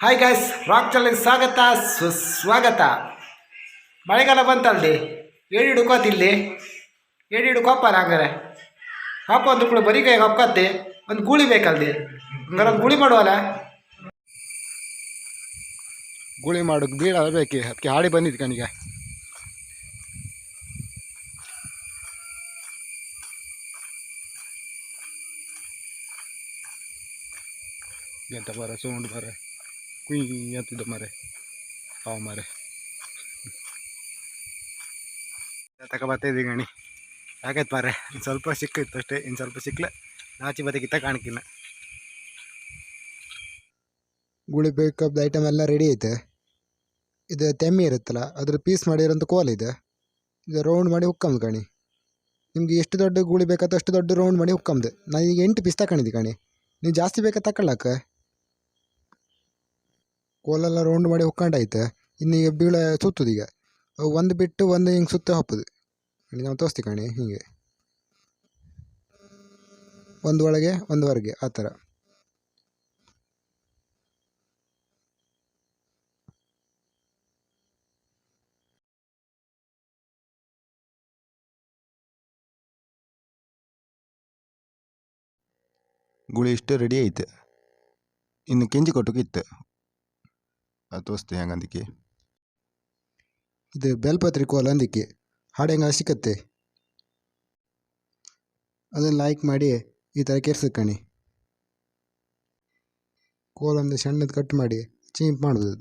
Hi guys rock ಚಾನಲ್ಗೆ ಸ್ವಾಗತ, ಸುಸ್ವಾಗತ. ಮಳೆಗಾಲ ಏಳಿ ಏಡಿ ಹಿಡ್ಕೋತಿಲ್ಲಿ ಏಡಿ ಹಿಡ್ಕೋಪ್ಪಲ್ಲ ಹಂಗಾರೆ ಹಾಪ ಒಂದು ಕೂಡ ಬರೀ ಕೈ ಹಾಕೋತಿ ಒಂದು ಗೂಳಿ ಬೇಕಲ್ದಿ? ಹಂಗಾರೆ ಒಂದು ಗೂಳಿ ಮಾಡುವಲ್ಲ? ಗುಳಿ ಮಾಡೋಕೆ ಬೀಳ ಬೇಕಿ? ಅದಕ್ಕೆ ಹಾಡಿ ಬಂದಿದ್ದು ಕಣಿಗೆ ಎಂತ ಬರ, ಸೌಂಡ್ ಮರ ಕುಯ್ ಅಂತಿದ್ದ ಮರೆ ಹಾವು ಮರೆ ತಕ ಬರ್ತಾಯಿದ್ದಿ ಗಣಿ ಯಾಕೈತೆ ಮಾರೆ ಇನ್ನು ಸ್ವಲ್ಪ ಸಿಕ್ಕಿತ್ತು ಅಷ್ಟೇ ಇನ್ನು ಸ್ವಲ್ಪ ಸಿಕ್ಕಲೆ ನಾಚಿ ಬದಕಿತ್ತ ಕಾಣಕ್ಕಿನ್ನ ಗುಳಿ ಬೇಕಾದ ಐಟಮ್ ಎಲ್ಲ ರೆಡಿ ಐತೆ. ಇದು ತೆಮ್ಮಿ ಇರುತ್ತಲ್ಲ, ಅದ್ರ ಪೀಸ್ ಮಾಡಿರೋಂಥ ಕೋಲ್ ಇದೆ. ಇದು ರೌಂಡ್ ಮಾಡಿ ಉಕ್ಕಮ್ ಕಣಿ. ನಿಮ್ಗೆ ಎಷ್ಟು ದೊಡ್ಡ ಗುಳಿ ಬೇಕಾದ ಅಷ್ಟು ದೊಡ್ಡ ರೌಂಡ್ ಮಾಡಿ ಹುಕ್ಕಂದು ನಾನು ಈಗ ಎಂಟು ಪೀಸ್ ತಗೊಂಡಿದ್ದೆ ಕಣಿ. ನೀವು ಜಾಸ್ತಿ ಬೇಕಾ ತಗೊಳ್ಳಕ ಕೋಲೆಲ್ಲ ರೌಂಡ್ ಮಾಡಿ ಹುಕ್ಕೊಂಡೈತೆ ಇನ್ನು ಈಗ ಬೀಳ ಸುತ್ತುದು ಈಗ. ಅವು ಒಂದು ಬಿಟ್ಟು ಒಂದು ಹಿಂಗೆ ಸುತ್ತ ಹಪ್ಪದು. ಕಣಿ ನಾವು ತೋರಿಸ್ತಿ ಕಣಿ ಹೀಗೆ. ಒಂದು ಒಳಗೆ, ಒಂದು ಹೊರಗೆ, ಆ ಥರ. ಗುಳಿ ಇಷ್ಟು ರೆಡಿ ಐತೆ. ಇನ್ನು ಕೆಂಜಿ ಕೊಟ್ಟಕ್ಕಿತ್ತು ತೋರಿಸ್ತೆ ಹೆಂಗಂದಿಕ್ಕೆ. ಇದು ಬೇಲ್ಪತ್ರಿ ಕೋಲ್ ಅಂದಿಕ್ಕೆ. ಹಾಡು ಹೆಂಗೆ ಸಿಕ್ಕತ್ತೆ? ಅದನ್ನು ಲೈಕ್ ಮಾಡಿ ಈ ಥರ ಕೆರ್ಸಕ್ಕಣಿ ಕೋಲೊಂದು ಸಣ್ಣದು ಕಟ್ ಮಾಡಿ ಚೀಂಪ್ ಮಾಡೋದು.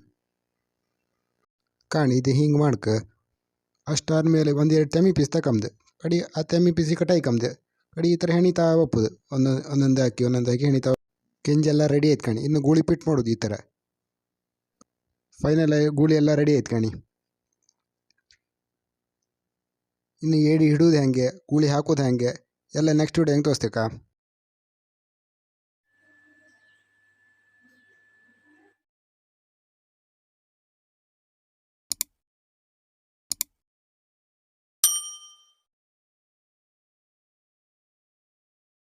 ಕಾಣಿ, ಇದು ಹಿಂಗೆ ಮಾಡ್ಕ. ಅಷ್ಟಾದ್ಮೇಲೆ ಒಂದೆರಡು ತೆಮ್ಮಿ ಪೀಸ್ ತಗೊಂಬೆ ಕಡಿ ಆ ತೆಮ್ಮಿ ಕಟಾಯಿ ಕಟಾಯ್ಕಂದೆ ಕಡಿ ಈ ಥರ ಹೆಣಿತಾ ಒಪ್ಪದು. ಒಂದೊಂದು ಒಂದೊಂದು ಹಾಕಿ ಒಂದೊಂದು ಹಾಕಿ ಹೆಣಿತಾ ಕೆಂಜೆಲ್ಲ ರೆಡಿ ಆಯ್ತು ಕಣಿ. ಇನ್ನು ಗೂಳಿ ಪಿಟ್ ಮಾಡೋದು ಈ ಥರ ಫೈನಲ್ ಗೂಳಿ ಎಲ್ಲ ರೆಡಿ ಆಯ್ತು ಕಣಿ. ಇನ್ನು ಏಡಿ ಹಿಡೋದು ಹೆಂಗೆ ಗೂಳಿ ಹಾಕೋದು ಹೆಂಗೆ ಎಲ್ಲ ನೆಕ್ಸ್ಟ್ ವಿಡಿಯೋ ಹೆಂಗೆ ತೋರಿಸ್ತೇಕ